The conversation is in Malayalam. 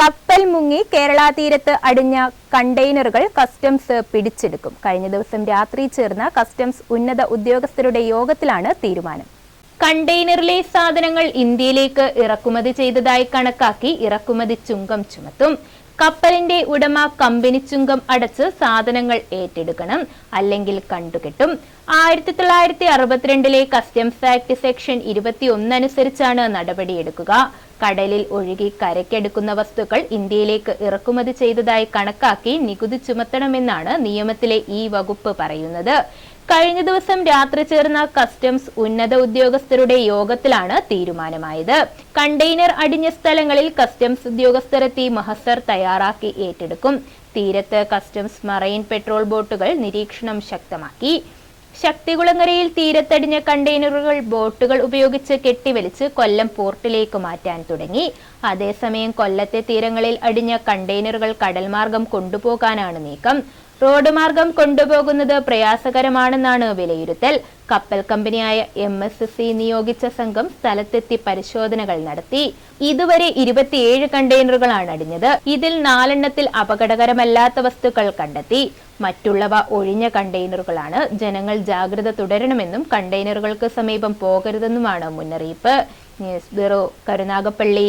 കപ്പൽ മുങ്ങി കേരള തീരത്ത് അടിഞ്ഞ കണ്ടെയ്നറുകൾ കസ്റ്റംസ് പിടിച്ചെടുക്കും. കഴിഞ്ഞ ദിവസം രാത്രി ചേർന്ന കസ്റ്റംസ് ഉന്നത ഉദ്യോഗസ്ഥരുടെ യോഗത്തിലാണ് തീരുമാനം. കണ്ടെയ്നറിലെ സാധനങ്ങൾ ഇന്ത്യയിലേക്ക് ഇറക്കുമതി ചെയ്തതായി കണക്കാക്കി ഇറക്കുമതി ചുങ്കം ചുമത്തും. കപ്പലിന്റെ ഉടമ കമ്പനി ചുങ്കം അടച്ച് സാധനങ്ങൾ ഏറ്റെടുക്കണം അല്ലെങ്കിൽ കണ്ടുകെട്ടും. ആയിരത്തി തൊള്ളായിരത്തി അറുപത്തിരണ്ടിലെ കസ്റ്റംസ് ആക്ട് സെക്ഷൻ ഇരുപത്തിയൊന്ന് അനുസരിച്ചാണ് നടപടിയെടുക്കുക. കടലിൽ ഒഴുകി കരക്കെടുക്കുന്ന വസ്തുക്കൾ ഇന്ത്യയിലേക്ക് ഇറക്കുമതി ചെയ്തതായി കണക്കാക്കി നികുതി ചുമത്തണമെന്നാണ് നിയമത്തിലെ ഈ വകുപ്പ് പറയുന്നത്. കഴിഞ്ഞ ദിവസം രാത്രി ചേർന്ന കസ്റ്റംസ് ഉന്നത ഉദ്യോഗസ്ഥരുടെ യോഗത്തിലാണ് തീരുമാനമായത്. കണ്ടെയ്നർ അടിഞ്ഞ സ്ഥലങ്ങളിൽ കസ്റ്റംസ് ഉദ്യോഗസ്ഥരെത്തി മഹസർ തയ്യാറാക്കി ഏറ്റെടുക്കും. തീരത്ത് കസ്റ്റംസ് മറൈൻ പെട്രോൾ ബോട്ടുകൾ നിരീക്ഷണം ശക്തമാക്കി. ശക്തികുളങ്ങരയിൽ തീരത്തടിഞ്ഞ കണ്ടെയ്നറുകൾ ബോട്ടുകൾ ഉപയോഗിച്ച് കെട്ടിവലിച്ച് കൊല്ലം പോർട്ടിലേക്ക് മാറ്റാൻ തുടങ്ങി. അതേസമയം കൊല്ലത്തെ തീരങ്ങളിൽ അടിഞ്ഞ കണ്ടെയ്നറുകൾ കടൽമാർഗം കൊണ്ടുപോകാനാണ് നീക്കം. റോഡ് മാർഗം കൊണ്ടുപോകുന്നത് പ്രയാസകരമാണെന്നാണ് വിലയിരുത്തൽ. കപ്പൽ കമ്പനിയായ എം എസ് എസ് സി നിയോഗിച്ച സംഘം സ്ഥലത്തെത്തി പരിശോധനകൾ നടത്തി. ഇതുവരെ ഇരുപത്തിയേഴ് കണ്ടെയ്നറുകളാണ് അടിഞ്ഞത്. ഇതിൽ നാലെണ്ണത്തിൽ അപകടകരമല്ലാത്ത വസ്തുക്കൾ കണ്ടെത്തി. മറ്റുള്ളവ ഒഴിഞ്ഞ കണ്ടെയ്നറുകളാണ്. ജനങ്ങൾ ജാഗ്രത തുടരണമെന്നും കണ്ടെയ്നറുകൾക്ക് സമീപം പോകരുതെന്നുമാണ് മുന്നറിയിപ്പ്. News bureau Karunagappally.